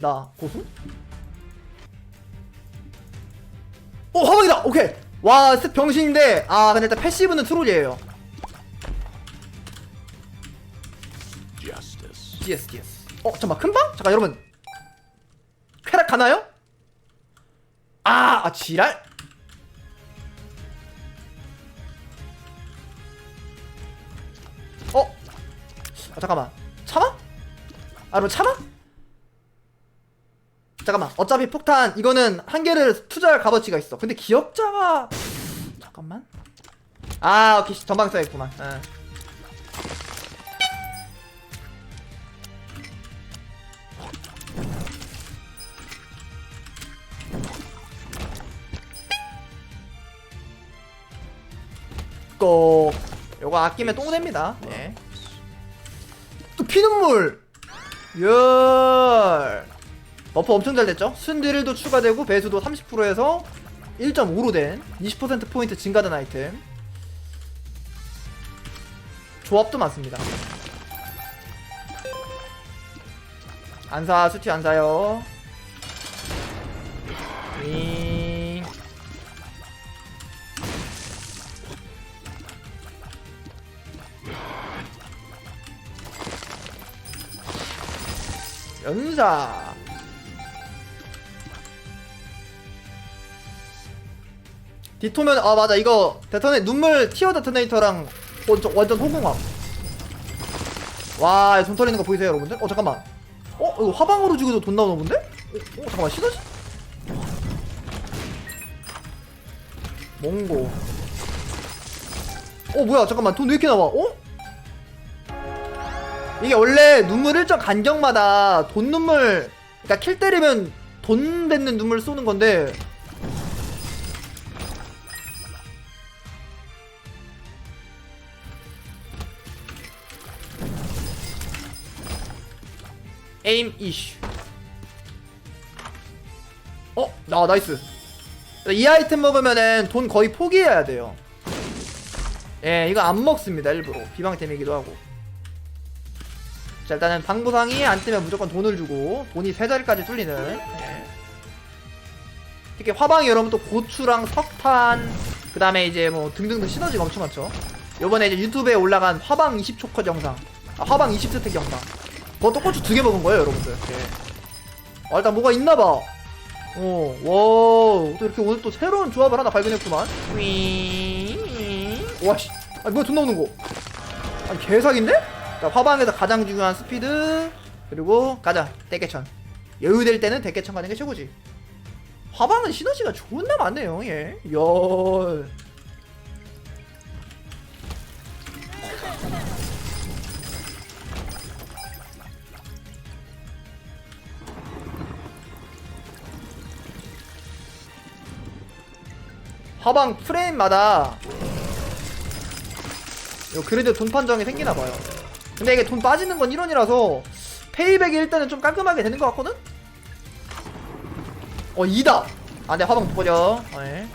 나 고수? 오 화방이다 오케이 와 스- 병신인데 아 근데 일단 패시브는 트롤이에요. GS GS 어 잠깐만 큰방? 잠깐 여러분 쾌락 가나요? 아, 아 지랄? 어? 아 잠깐만 참아? 아 그럼 참아? 잠깐만. 어차피 폭탄 이거는 한 개를 투자할 값어치가 있어. 근데 기억자가 잠깐만. 아 오케이. 전방 써야겠구만. 예. 꼭 요거 아끼면 똥됩니다. 네. 또 피눈물. 열 버프 엄청 잘 됐죠? 순드릴도 추가되고 배수도 30%에서 1.5로 된 20% 포인트 증가된 아이템. 조합도 많습니다. 안사 수티 안사요. 윙 연사 디토면 아 맞아 이거 데터네 눈물 티어 데토네이터랑 완전, 완전 호공함 와손 털리는 거 보이세요 여러분들? 어 잠깐만 어 이거 화방으로 죽여도 돈 나오는 본데? 어, 어 잠깐만 시너지? 몽고 어 뭐야 잠깐만 돈 왜 이렇게 나와 어? 이게 원래 눈물 일정 간격마다 돈 눈물 그러니까 킬 때리면 돈 뱉는 눈물 쏘는 건데 에임 이슈. 어? 나 나이스. 이 아이템 먹으면은 돈 거의 포기해야 돼요. 예 이거 안 먹습니다 일부러. 비방템이기도 하고. 자 일단은 방부상이 안 뜨면 무조건 돈을 주고 돈이 세 자리까지 뚫리는. 예. 특히 화방이 여러분 또 고추랑 석탄 그 다음에 이제 뭐 등등등 시너지가 엄청 많죠. 요번에 이제 유튜브에 올라간 화방 20초 컷 영상. 아, 화방 20스택 영상 그것도 고추 두 개 먹은 거예요 여러분들 예. 아, 일단 뭐가 있나봐 어, 와, 또 이렇게 오늘 또 새로운 조합을 하나 발견했구만. 와, 씨. 아, 뭐야, 돈 나오는 거. 아니, 개사기인데? 자, 화방에서 가장 중요한 스피드, 그리고 가자, 대개천. 여유될 때는 대개천 가는 게 최고지. 화방은 시너지가 존나 많네요, 예. 열. 화방 프레임마다 요 그래도 돈 판정이 생기나봐요 근데 이게 돈 빠지는 건 1원이라서 페이백이 일단은 좀 깔끔하게 되는 것 같거든? 어 2다 아네 화방 버려 예.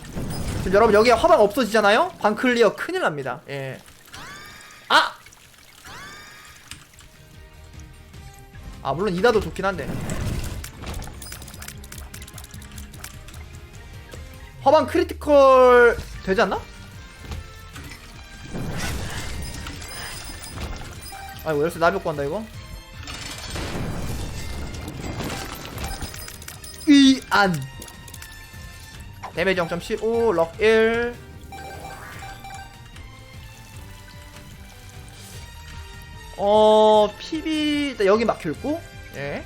지금 여러분 여기에 화방 없어지잖아요? 방 클리어 큰일 납니다 예. 아! 아 물론 2다도 좋긴 한데 화방 크리티컬 되지 않나? 아이고 열쇠 나벽 한다 이거 이안 데미지 0.15 럭 1. 어 PB 일단 여기 막혀있고 예.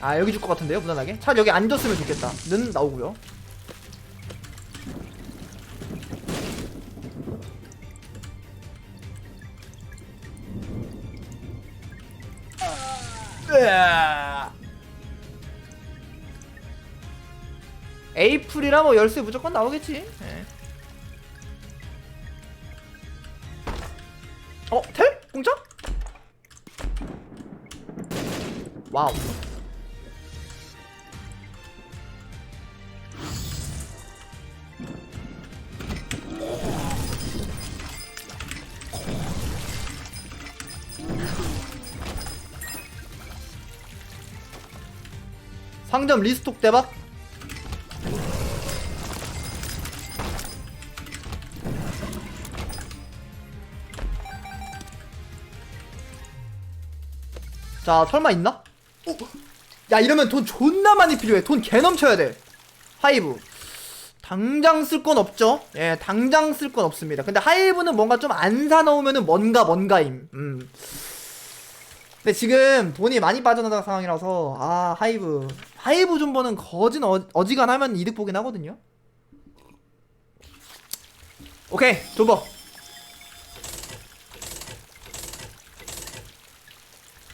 아 여기 줄 것 같은데요 무난하게 차라리 여기 앉았으면 좋겠다 는 나오고요 에이프리라 뭐 열쇠 무조건 나오겠지. 예. 어, 텔? 공짜? 와우. 상점 리스톡 대박 자 설마 있나? 어? 야 이러면 돈 존나 많이 필요해. 돈 개 넘쳐야 돼. 하이브. 당장 쓸 건 없죠? 예 당장 쓸 건 없습니다. 근데 하이브는 뭔가 좀 안 사놓으면은 뭔가 뭔가임. 음. 근데 지금 돈이 많이 빠져나간 상황이라서 아 하이브. 하이브 존버는 거진 어, 어지간하면 이득 보긴 하거든요? 오케이 존버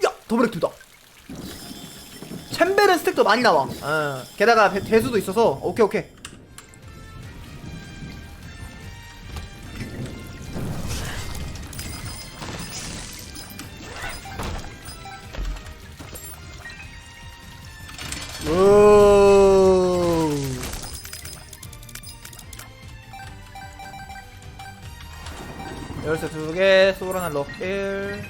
야 더블랙 다 챔벨은 스택도 많이 나와 어, 게다가 배- 대수도 있어서 오케이 오케이 오. 열쇠 두 개, 소라나 럭일.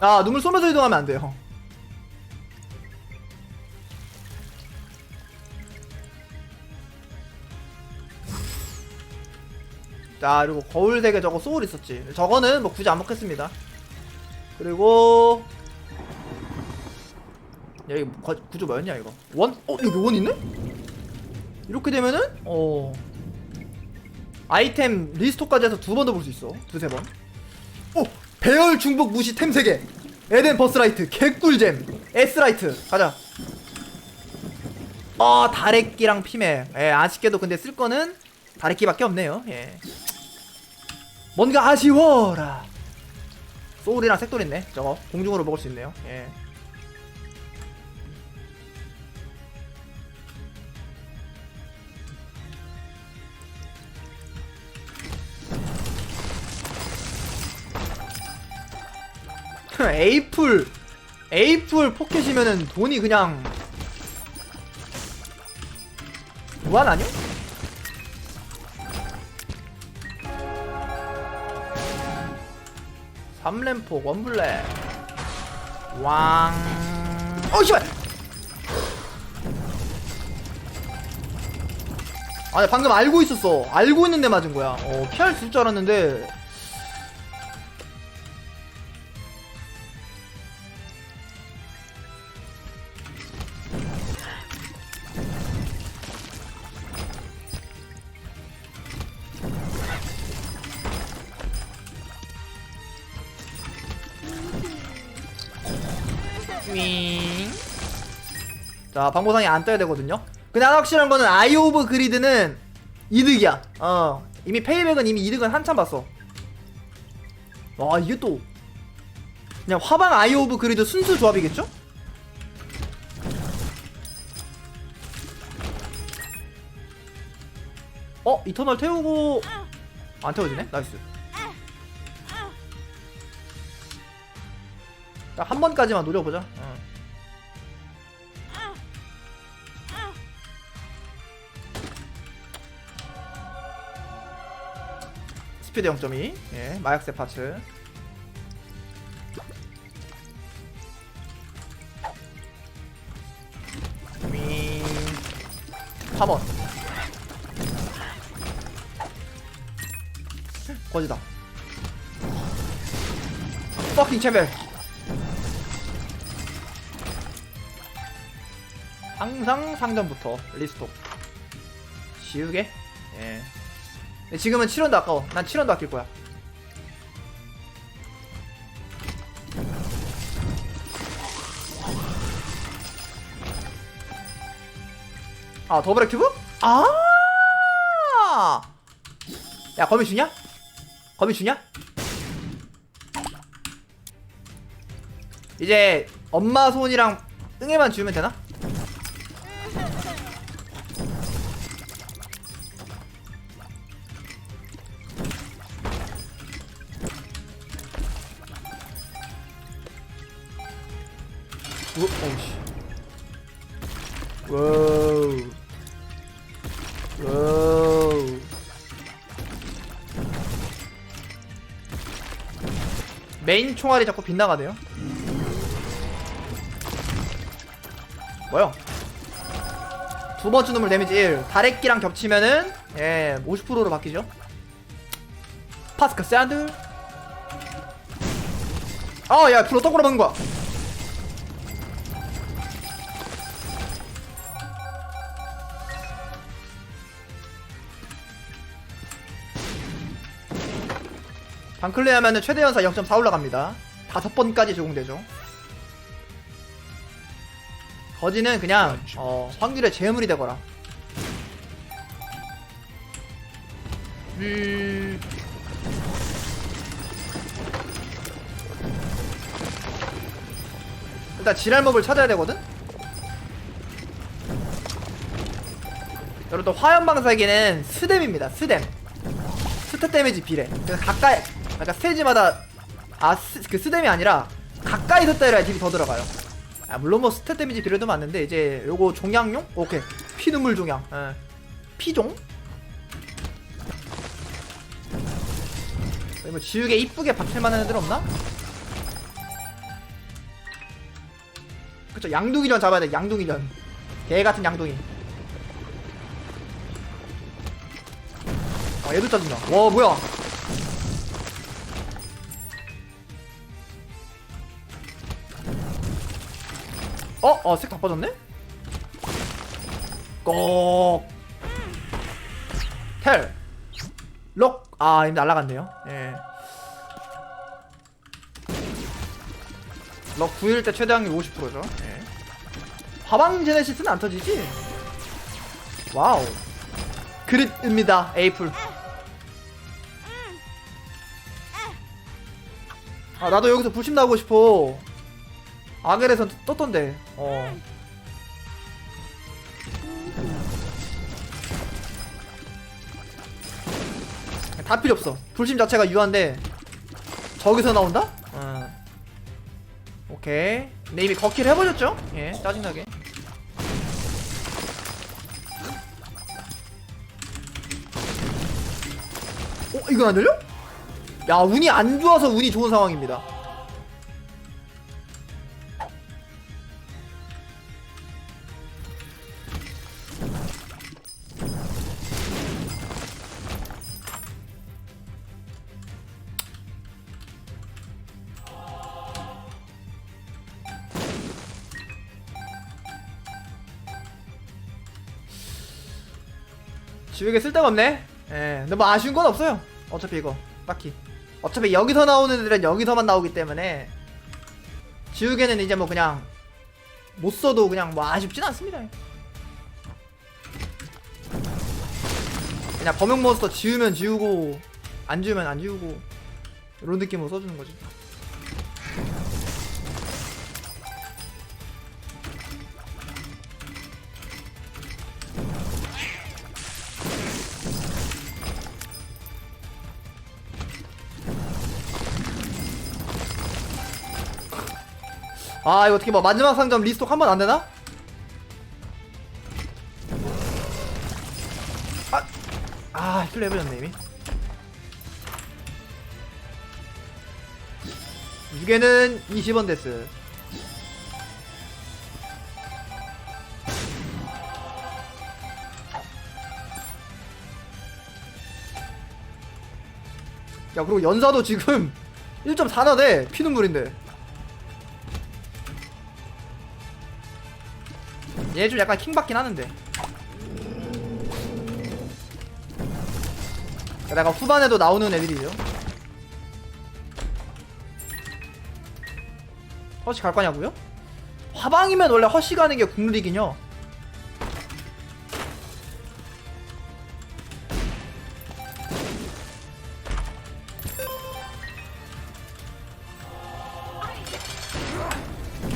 아, 눈물 쏘면서 이동하면 안 돼요. 자 그리고 거울색에 저거 소울 있었지 저거는 뭐 굳이 안 먹겠습니다 그리고 여기 거- 구조 뭐였냐 이거 원? 어 여기 원 있네? 이렇게 되면은 어 아이템 리스토까지 해서 두 번 더 볼 수 있어 두세 번 오! 배열 중복 무시 템 3개. 에덴 버스라이트 개꿀잼. S라이트 가자. 어 다래끼랑 피메. 예 아쉽게도 근데 쓸 거는 다래끼밖에 없네요. 예. 뭔가 아쉬워라. 소울이랑 색돌 있네 저거. 공중으로 먹을 수 있네요. 예 에이플 에이플 포켓이면은 돈이 그냥 무한 아니야? 삼렘포 원블랙 왕 어, 씨발! 아니, 방금 알고 있었어. 알고 있는데 맞은 거야. 어, 피할 수 있을 줄 알았는데. 자, 방보상이 안 떠야 되거든요. 근데 하나 확실한 거는 아이 오브 그리드는 이득이야. 어. 이미 페이백은 이미 이득은 한참 봤어. 와, 이게 또 그냥 화방 아이 오브 그리드 순수 조합이겠죠? 어, 이터널 태우고 안 태워지네? 나이스. 딱 한 번까지만 노려보자. 스피드 0.2. 예, 마약세 파츠. 윙. 3원. 거지다. 퍼킹 챔벨. 항상 상점부터 리스톡 쉬우게 예 지금은 7원도 아까워 난 7원도 아낄 거야 아 더블 액티브? 아! 야 거미 주냐? 거미 주냐? 이제 엄마 손이랑 ưng에만 주면 되나? 우, 오씨. 와우. 와우. 메인 총알이 자꾸 빗나가네요. 뭐요? 두 번째 놈을 데미지 1. 다래끼랑 겹치면은 예, 50%로 바뀌죠. 파스카 샌드. 아, 야, 불로 떡으로 먹는 거야. 방클레 하면은 최대 연사 0.4 올라갑니다. 다섯 번까지 적용되죠. 거지는 그냥 어, 확률의 재물이 되거라. 음... 일단 지랄몹을 찾아야 되거든? 여러분 또 화염방사기는 스뎀입니다 스뎀. 스탯 데미지 비례. 가까이 그러니까 스테이지마다 아그 스뎀이 아니라 가까이서 때려야 딜이 더 들어가요 아 물론 뭐 스탯 데미지 비례도 맞는데 이제 요거 종양용? 오케이 피눈물 종양 예. 피종? 뭐 지우개 이쁘게 박힐만한 애들 없나? 그쵸 양둥이전 잡아야 돼 양둥이전 개같은 양둥이 아 얘도 짜증나 와 뭐야 어? 어, 색다 빠졌네? 꼭. 텔. 록. 아, 이미 날라갔네요. 예. 럭 9일 때 최대항이 50%죠. 예. 화방 제네시스는 안 터지지? 와우. 그릇입니다, 에이플. 아, 나도 여기서 불심 나고 싶어. 아겔에선 떴던데. 어. 다 필요 없어. 불심 자체가 유한데 저기서 나온다? 어. 오케이. 근데 이미 걷기를 해버렸죠? 예, 짜증나게. 어, 이건 안 들려? 야, 운이 안 좋아서 운이 좋은 상황입니다. 지우개 쓸데가 없네. 예, 근데 뭐 아쉬운 건 없어요. 어차피 이거 딱히. 어차피 여기서 나오는 애들은 여기서만 나오기 때문에 지우개는 이제 뭐 그냥 못 써도 그냥 뭐 아쉽진 않습니다. 그냥 범용 몬스터 지우면 지우고 안 지우면 안 지우고 이런 느낌으로 써주는 거지. 아 이거 어떻게 뭐 마지막 상점 리스톡 한 번 안 되나? 아, 아 힐러 해버렸네 이미. 무게는 20원 데스. 야 그리고 연사도 지금 1.4나대 피눈물인데 얘 좀 약간 킹받긴 하는데. 내가 후반에도 나오는 애들이죠. 허시 갈 거냐고요? 화방이면 원래 허시 가는 게 국룰이긴요.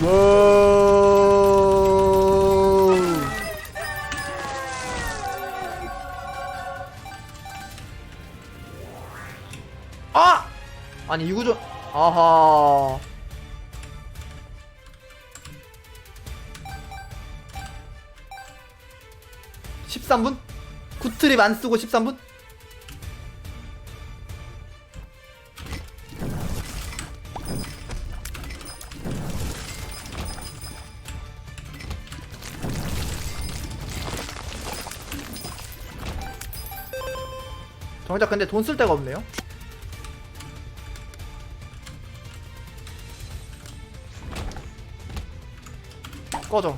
와 아니 이구조 아하 13분? 구트립 안 쓰고 13분? 정작 근데 돈 쓸 데가 없네요 꺼져.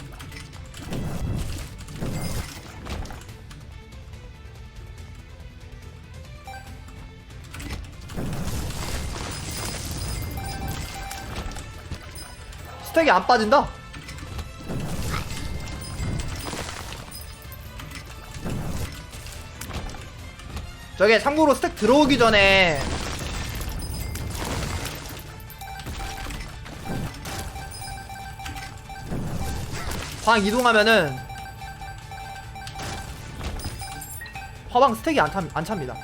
스택이 안 빠진다? 저게 참고로 스택 들어오기 전에 방 이동하면은 화방 스택이 안, 차, 안 찹니다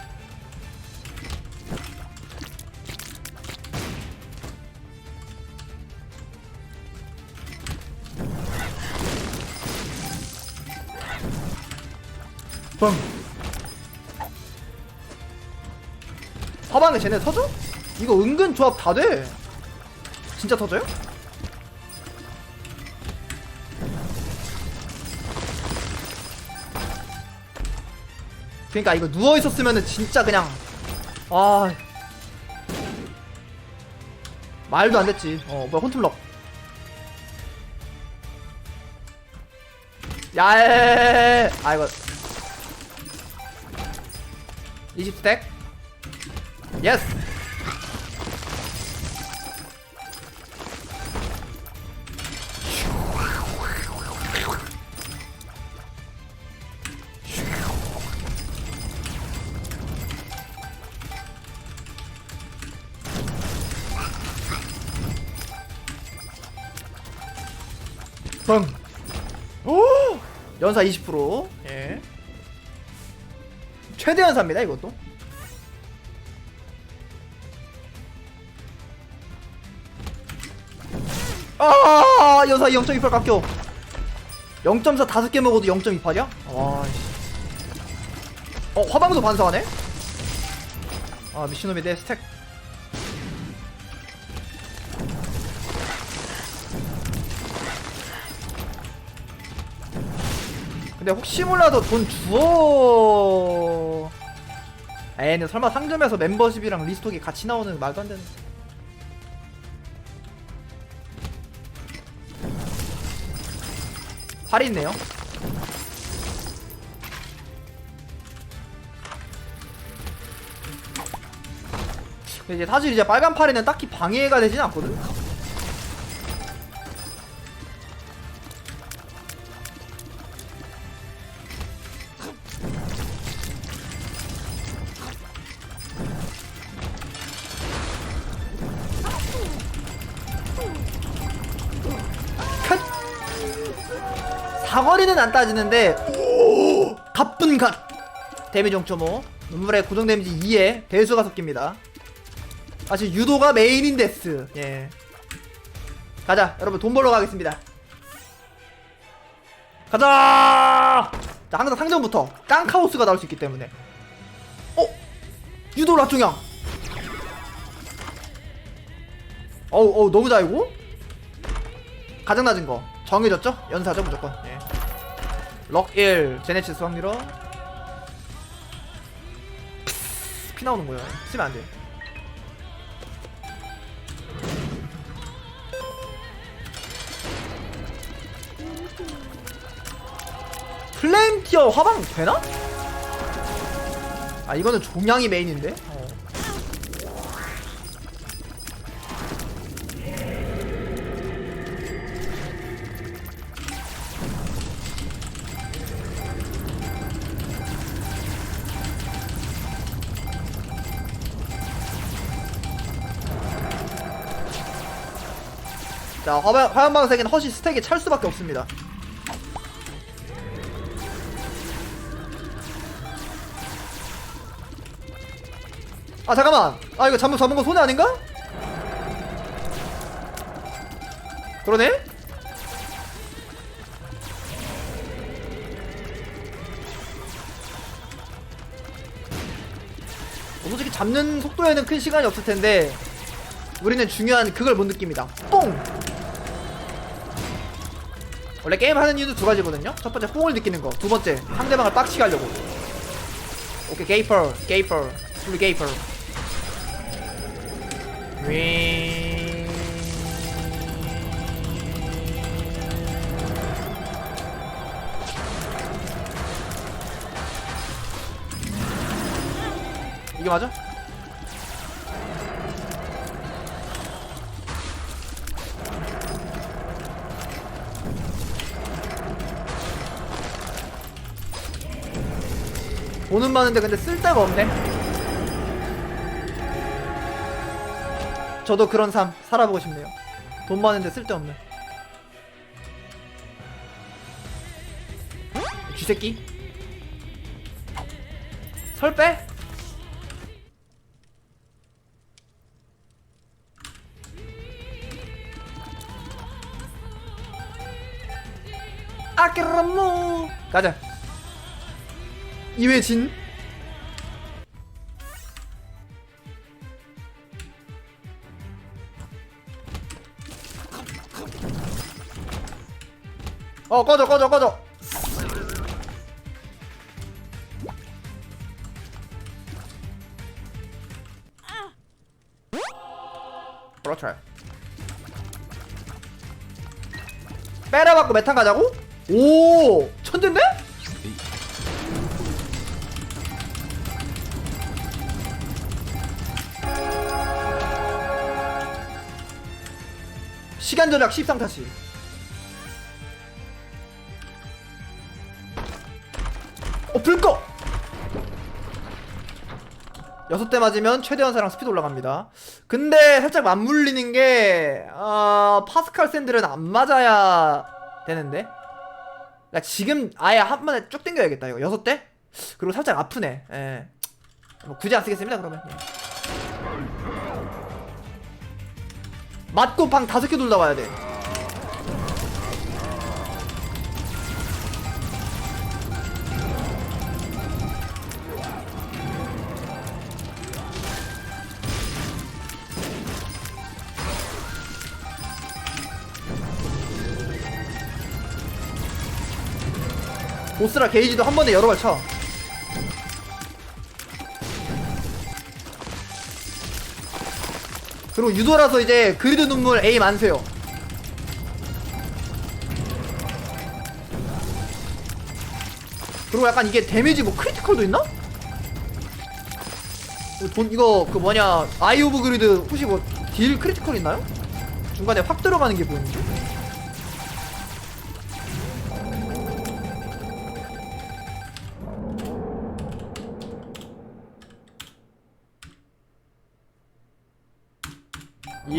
뻥 화방에 쟤네 터져? 이거 은근 조합 다 돼. 진짜 터져요? 그러니까 이거 누워 있었으면은 진짜 그냥 아. 말도 안 됐지. 어 뭐야 혼툴럭. 야에 아 이거. 20스택? 예스 연사 20%. 예. 최대 연사입니다, 이것도. 아, 연사 0.28 깎여. 0.4 다섯 개 먹어도 0.28이야? 와, 씨. 어, 화방도 반사하네? 아, 미친놈이 내 스택. 근데 혹시 몰라도 돈 주어. 에이, 근데 설마 상점에서 멤버십이랑 리스톡이 같이 나오는 말도 안 되는. 팔이 있네요. 근데 이제 사실 이제 빨간 팔에는 딱히 방해가 되진 않거든. 안 따지는데 오! 가쁜 갓. 데미지 0.5 눈물에 고정 데미지 2에 배수가 섞입니다. 사실 유도가 메인인 데스. 예. 가자 여러분. 돈 벌러 가겠습니다. 가자! 자 항상 상점부터 깡카오스가 나올 수 있기 때문에. 어? 유도 라중형. 어우 어우 너무 잘고 가장 낮은 거. 정해졌죠? 연사죠 무조건. 예. 럭1 제네시스 확률어? 피 나오는 거야. 쓰면 안돼. 플레임 티어 화방 되나? 아 이거는 종양이 메인인데 자 화방, 화염방색은 허시 스택이 찰 수밖에 없습니다 아 잠깐만 아 이거 잘못 잡은 거 손해 아닌가? 그러네? 어, 솔직히 잡는 속도에는 큰 시간이 없을 텐데 우리는 중요한 그걸 못 느낍니다 뽕! 원래 게임 하는 이유도 두 가지거든요. 첫 번째 뽕을 느끼는 거 두 번째 상대방을 빡치게 하려고. 오케이 게이퍼 게이퍼. 풀리 게이퍼. 윙. 이게 맞아? 돈은 많은데 근데 쓸 데가 없네. 저도 그런 삶 살아보고 싶네요. 돈 많은데 쓸데없네. 쥐새끼? 설 빼? 아끼라모 가자 이회진 어 꺼져 꺼져 꺼져 그렇죠 빼라갖고 메탄 가자고? 오 천재인데? 시간 전략 13타시. 어 불꺼 여섯 대 맞으면 최대 연사랑 스피드 올라갑니다. 근데 살짝 맞물리는 게 어, 파스칼 샌들은 안 맞아야 되는데? 나 지금 아예 한 번에 쭉 당겨야겠다 이거. 여섯 대? 그리고 살짝 아프네. 예. 뭐 굳이 안 쓰겠습니다 그러면. 예. 맞고 방 다섯 개 돌다 와야 돼 보스라 게이지도 한 번에 여러 발 쳐. 그리고 유도라서 이제 그리드 눈물 에임 안 세요. 그리고 약간 이게 데미지 뭐 크리티컬도 있나? 돈 이거 그 뭐냐 아이 오브 그리드 혹시 뭐 딜 크리티컬 있나요? 중간에 확 들어가는 게 보이는데?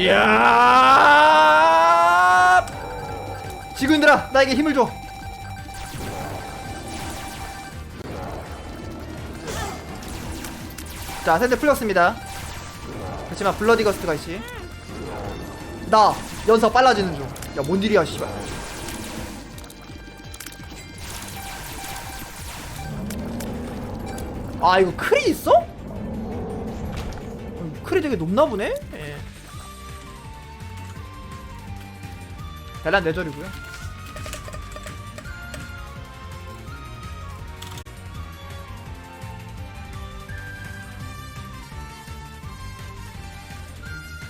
이야! 지구인들아, 나에게 힘을 줘. 자, 샌드 풀렸습니다. 그렇지만 블러디 거스트가 있지. 나 연사 빨라지는 중. 야, 뭔 일이야, 씨발. 아, 이거 크리 있어? 음, 크리 되게 높나 보네? 대란 내절이고요.